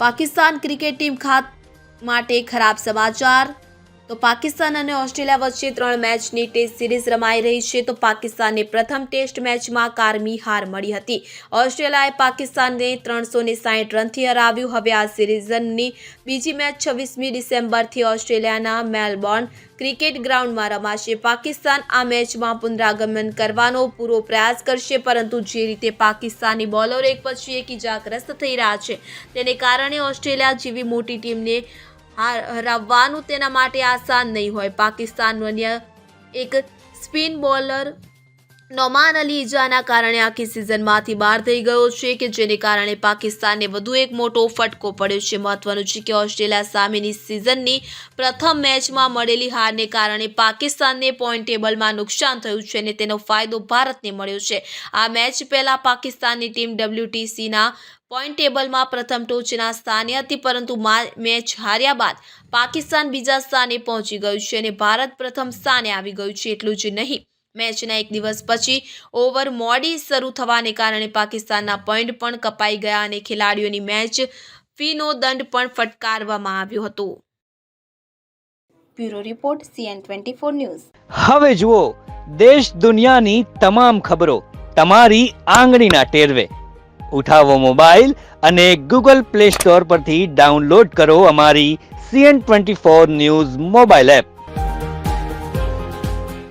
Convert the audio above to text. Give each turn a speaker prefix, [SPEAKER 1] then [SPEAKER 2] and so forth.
[SPEAKER 1] Pakistan cricket team ખાત માટે ખરાબ સમાચાર તો પાકિસ્તાન અને ઓસ્ટ્રેલિયા વચ્ચે ત્રણ મેચની ટેસ્ટ સિરીઝ રમાઈ રહી છે. તો પાકિસ્તાનને પ્રથમ ટેસ્ટ મેચમાં કારમી હાર મળી હતી. ઓસ્ટ્રેલિયાએ પાકિસ્તાનને ત્રણસો ને સાહીઠ રનથી હરાવ્યું. હવે આ સિરીઝની બીજી મેચ છવ્વીસમી ડિસેમ્બરથી ઓસ્ટ્રેલિયાના મેલબોર્ન ક્રિકેટ ગ્રાઉન્ડમાં રમાશે. પાકિસ્તાન આ મેચમાં પુનરાગમન કરવાનો પૂરો પ્રયાસ કરશે, પરંતુ જે રીતે પાકિસ્તાની બોલરો એક પછી એક ઇજાગ્રસ્ત થઈ રહ્યા છે, તેને કારણે ઓસ્ટ્રેલિયા જેવી મોટી ટીમને હરાવવાનું તેના માટે આસાન નહીં હોય. પાકિસ્તાન અન્ય એક સ્પિન બોલર નોમાન અલી ઈજાના કારણે આખી સિઝનમાંથી બહાર થઈ ગયો છે કે જેને કારણે પાકિસ્તાનને વધુ એક મોટો ફટકો પડ્યો છે. મહત્વનું છે કે ઓસ્ટ્રેલિયા સામેની સિઝનની પ્રથમ મેચમાં મળેલી હારને કારણે પાકિસ્તાનને પોઈન્ટ ટેબલમાં નુકસાન થયું છે અને તેનો ફાયદો ભારતને મળ્યો છે. આ મેચ પહેલા પાકિસ્તાનની ટીમ ડબલ્યુટીસીના પોઈન્ટ ટેબલમાં પ્રથમ ટોચના સ્થાને હતી, પરંતુ મેચ હાર્યા બાદ પાકિસ્તાન બીજા સ્થાને પહોંચી ગયું છે અને ભારત પ્રથમ સ્થાને આવી ગયું છે. એટલું જ નહીં. મેચના એક દિવસ પછી ઓવર મોડી શરૂ થવાને કારણે પાકિસ્તાનના પોઈન્ટ પણ કપાઈ ગયા અને ખેલાડીઓની મેચ ફીનો દંડ પણ ફટકારવામાં આવ્યો હતો.
[SPEAKER 2] Bureau report CN twenty four news.
[SPEAKER 3] હવે જુઓ દેશ દુનિયાની તમામ ખબરો તમારી આંગળીના ટેરવે. ઉઠાવો મોબાઈલ અને ગૂગલ પ્લે સ્ટોર પરથી ડાઉનલોડ કરો અમારી CN twenty four news mobile app.